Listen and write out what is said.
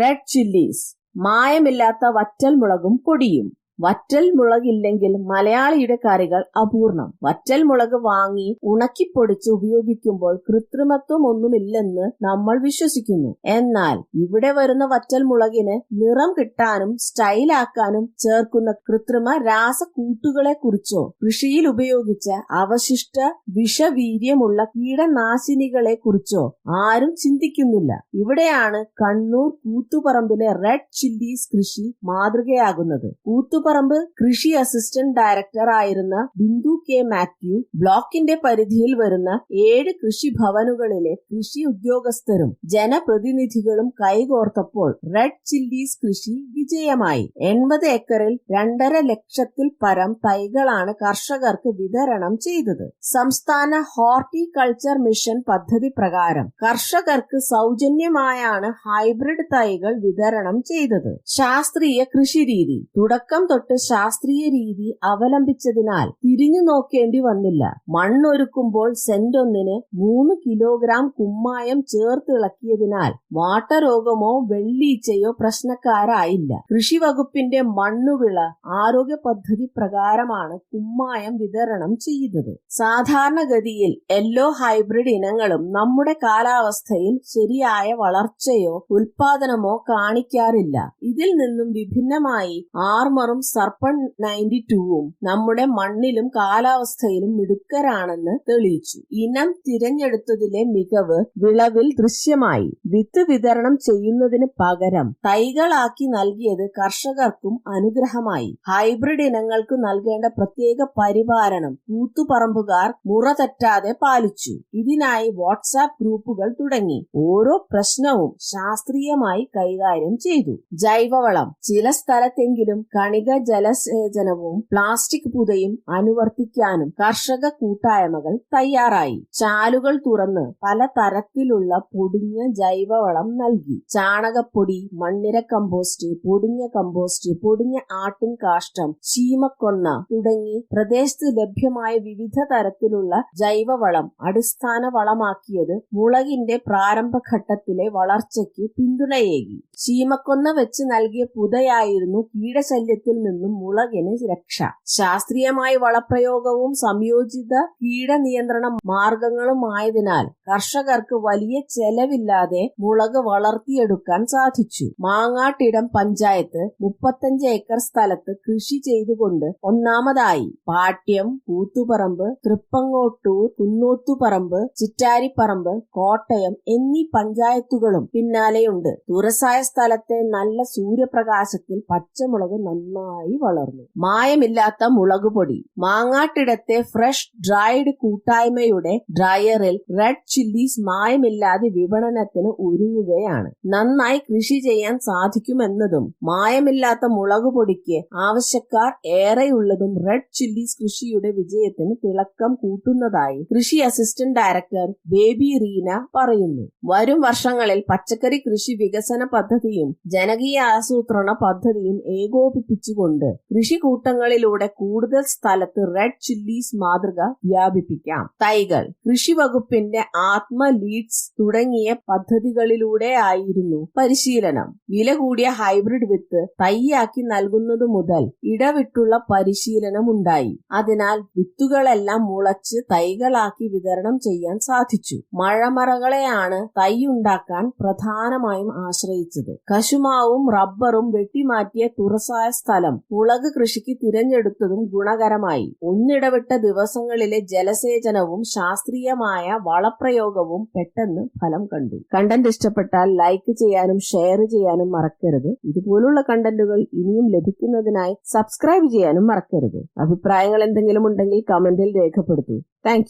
Red chillies മായമില്ലാത്ത വറ്റൽ മുളകും പൊടിയും. വറ്റൽ മുളകില്ലെങ്കിൽ മലയാളിയുടെ കറികൾ അപൂർണം. വറ്റൽ മുളക് വാങ്ങി ഉണക്കിപ്പൊടിച്ച് ഉപയോഗിക്കുമ്പോൾ കൃത്രിമത്വം ഒന്നുമില്ലെന്ന് നമ്മൾ വിശ്വസിക്കുന്നു. എന്നാൽ ഇവിടെ വരുന്ന വറ്റൽ മുളകിന് നിറം കിട്ടാനും സ്റ്റൈലാക്കാനും ചേർക്കുന്ന കൃത്രിമ രാസകൂട്ടുകളെ കുറിച്ചോ കൃഷിയിൽ ഉപയോഗിച്ച അവശിഷ്ട വിഷവീര്യമുള്ള കീടനാശിനികളെ കുറിച്ചോ ആരും ചിന്തിക്കുന്നില്ല. ഇവിടെയാണ് കണ്ണൂർ കൂത്തുപറമ്പിലെ റെഡ് ചില്ലീസ് കൃഷി മാതൃകയാകുന്നത്. കൂത്തുപറമ്പ് കൃഷി അസിസ്റ്റന്റ് ഡയറക്ടർ ആയിരുന്ന ബിന്ദു കെ മാത്യു ബ്ലോക്കിന്റെ പരിധിയിൽ വരുന്ന ഏഴ് കൃഷിഭവനുകളിലെ കൃഷി ഉദ്യോഗസ്ഥരും ജനപ്രതിനിധികളും കൈകോർത്തപ്പോൾ റെഡ് ചില്ലീസ് കൃഷി വിജയമായി. എൺപത് ഏക്കറിൽ രണ്ടര ലക്ഷത്തിൽ പരം തൈകളാണ് കർഷകർക്ക് വിതരണം ചെയ്തത്. സംസ്ഥാന ഹോർട്ടിക്കൾച്ചർ മിഷൻ പദ്ധതി പ്രകാരം കർഷകർക്ക് സൗജന്യമായാണ് ഹൈബ്രിഡ് തൈകൾ വിതരണം ചെയ്തത്. ശാസ്ത്രീയ കൃഷിരീതി തുടക്കം തൊട്ട് ശാസ്ത്രീയ രീതി അവലംബിച്ചതിനാൽ തിരിഞ്ഞു നോക്കേണ്ടി വന്നില്ല. മണ്ണൊരുക്കുമ്പോൾ സെന്റൊന്നിന് മൂന്ന് കിലോഗ്രാം കുമ്മായം ചേർത്തിളക്കിയതിനാൽ വാട്ടരോഗമോ വെള്ളീച്ചയോ പ്രശ്നക്കാരായില്ല. കൃഷി വകുപ്പിന്റെ മണ്ണുവിള ആരോഗ്യ പദ്ധതി പ്രകാരമാണ് കുമ്മായം വിതരണം ചെയ്തത്. സാധാരണഗതിയിൽ എല്ലോ ഹൈബ്രിഡ് ഇനങ്ങളും നമ്മുടെ കാലാവസ്ഥയിൽ ശരിയായ വളർച്ചയോ ഉൽപാദനമോ കാണിക്കാറില്ല. ഇതിൽ നിന്നും വിഭിന്നമായി ആർമറും സർപ്പൺ നയന്റി ടൂവും നമ്മുടെ മണ്ണിലും കാലാവസ്ഥയിലും മിടുക്കരാണെന്ന് തെളിയിച്ചു. ഇനം തിരഞ്ഞെടുത്തതിലെ മികവ് വിളവിൽ ദൃശ്യമായി. വിത്ത് വിതരണം ചെയ്യുന്നതിന് പകരം തൈകളാക്കി നൽകിയത് കർഷകർക്കും അനുഗ്രഹമായി. ഹൈബ്രിഡ് ഇനങ്ങൾക്ക് നൽകേണ്ട പ്രത്യേക പരിപാലനം കൂത്തുപറമ്പുകാർ മുറ തെറ്റാതെ പാലിച്ചു. ഇതിനായി വാട്സാപ്പ് ഗ്രൂപ്പുകൾ തുടങ്ങി. ഓരോ പ്രശ്നവും ശാസ്ത്രീയമായി കൈകാര്യം ചെയ്തു. ജൈവവളം ചില സ്ഥലത്തെങ്കിലും കണിക ജലസേചനവും പ്ലാസ്റ്റിക് പുതയും അനുവർത്തിക്കാനും കർഷക കൂട്ടായ്മകൾ തയ്യാറായി. ചാലുകൾ തുറന്ന് പല തരത്തിലുള്ള പൊടിഞ്ഞ ജൈവവളം നൽകി. ചാണകപ്പൊടി മണ്ണിര കമ്പോസ്റ്റ് പൊടിഞ്ഞ കമ്പോസ്റ്റ് പൊടിഞ്ഞ ആട്ടിൻ കാഷ്ടം ചീമക്കൊന്ന തുടങ്ങി പ്രദേശത്ത് ലഭ്യമായ വിവിധ തരത്തിലുള്ള ജൈവവളം അടിസ്ഥാന വളമാക്കിയത് മുളകിന്റെ പ്രാരംഭഘട്ടത്തിലെ വളർച്ചയ്ക്ക് പിന്തുണയേകി. ചീമക്കൊന്ന വെച്ച് നൽകിയ പുതയായിരുന്നു കീടശല്യത്തിൽ നിന്നും മുളകിന് രക്ഷ. ശാസ്ത്രീയമായ വളപ്രയോഗവും സംയോജിത കീടനിയന്ത്രണ മാർഗങ്ങളുമായതിനാൽ കർഷകർക്ക് വലിയ ചെലവില്ലാതെ മുളക് വളർത്തിയെടുക്കാൻ സാധിച്ചു. മാങ്ങാട്ടിടം പഞ്ചായത്ത് മുപ്പത്തഞ്ച് ഏക്കർ സ്ഥലത്ത് കൃഷി ചെയ്തുകൊണ്ട് ഒന്നാമതായി പാട്യം കൂത്തുപറമ്പ് തൃപ്പങ്ങോട്ടൂർ കുന്നൂത്തുപറമ്പ് ചിറ്റാരിപ്പറമ്പ് കോട്ടയം എന്നീ പഞ്ചായത്തുകളും പിന്നാലെയുണ്ട്. തുറസായ സ്ഥലത്തെ നല്ല സൂര്യപ്രകാശത്തിൽ പച്ചമുളക് നന്നായി വളർന്നു. മായമില്ലാത്ത മുളക് പൊടി മാങ്ങാട്ടിടത്തെ ഫ്രഷ് ഡ്രൈഡ് കൂട്ടായ്മയുടെ ഡ്രയറിൽ റെഡ് ചില്ലീസ് മായമില്ലാതെ വിപണനത്തിന് ഒരുങ്ങുകയാണ്. നന്നായി കൃഷി ചെയ്യാൻ സാധിക്കുമെന്നതും മായമില്ലാത്ത മുളക് പൊടിക്ക് ആവശ്യക്കാർ ഏറെയുള്ളതും റെഡ് ചില്ലീസ് കൃഷിയുടെ വിജയത്തിന് തിളക്കം കൂട്ടുന്നതായി കൃഷി അസിസ്റ്റന്റ് ഡയറക്ടർ ബേബി റീന പറയുന്നു. വരും വർഷങ്ങളിൽ പച്ചക്കറി കൃഷി വികസന പദ്ധതിയും ജനകീയ ആസൂത്രണ പദ്ധതിയും ഏകോപിപ്പിച്ചുകൊണ്ട് കൃഷിക്കൂട്ടങ്ങളിലൂടെ കൂടുതൽ സ്ഥലത്ത് റെഡ് ചില്ലീസ് മാതൃക വ്യാപിപ്പിക്കാം. തൈകൾ കൃഷി വകുപ്പിന്റെ ആത്മ ലീഡ്സ് തുടങ്ങിയ പദ്ധതികളിലൂടെ ആയിരുന്നു പരിശീലനം. വില കൂടിയ ഹൈബ്രിഡ് വിത്ത് തൈയാക്കി നൽകുന്നതു മുതൽ ഇടവിട്ടുള്ള പരിശീലനം ഉണ്ടായി അതിനാൽ വിത്തുകളെല്ലാം മുളച്ച് തൈകളാക്കി വിതരണം ചെയ്യാൻ സാധിച്ചു. മഴമറകളെയാണ് തൈ ഉണ്ടാക്കാൻ പ്രധാനമായും ആശ്രയിച്ചത്. കശുമാവും റബ്ബറും വെട്ടിമാറ്റിയ തുറസായ സ്ഥലം മുളക് കൃഷിക്ക് തിരഞ്ഞെടുത്തതും ഗുണകരമായി. ഒന്നിടവിട്ട ദിവസങ്ങളിലെ ജലസേചനവും ശാസ്ത്രീയമായ വളപ്രയോഗവും പെട്ടെന്ന് ഫലം കണ്ടു. കണ്ടന്റ് ഇഷ്ടപ്പെട്ടാൽ ലൈക്ക് ചെയ്യാനും ഷെയർ ചെയ്യാനും മറക്കരുത്. ഇതുപോലുള്ള കണ്ടന്റുകൾ ഇനിയും ലഭിക്കുന്നതിനായി സബ്സ്ക്രൈബ് ചെയ്യാനും മറക്കരുത്. അഭിപ്രായങ്ങൾ എന്തെങ്കിലും ഉണ്ടെങ്കിൽ കമന്റിൽ രേഖപ്പെടുത്തൂ. താങ്ക്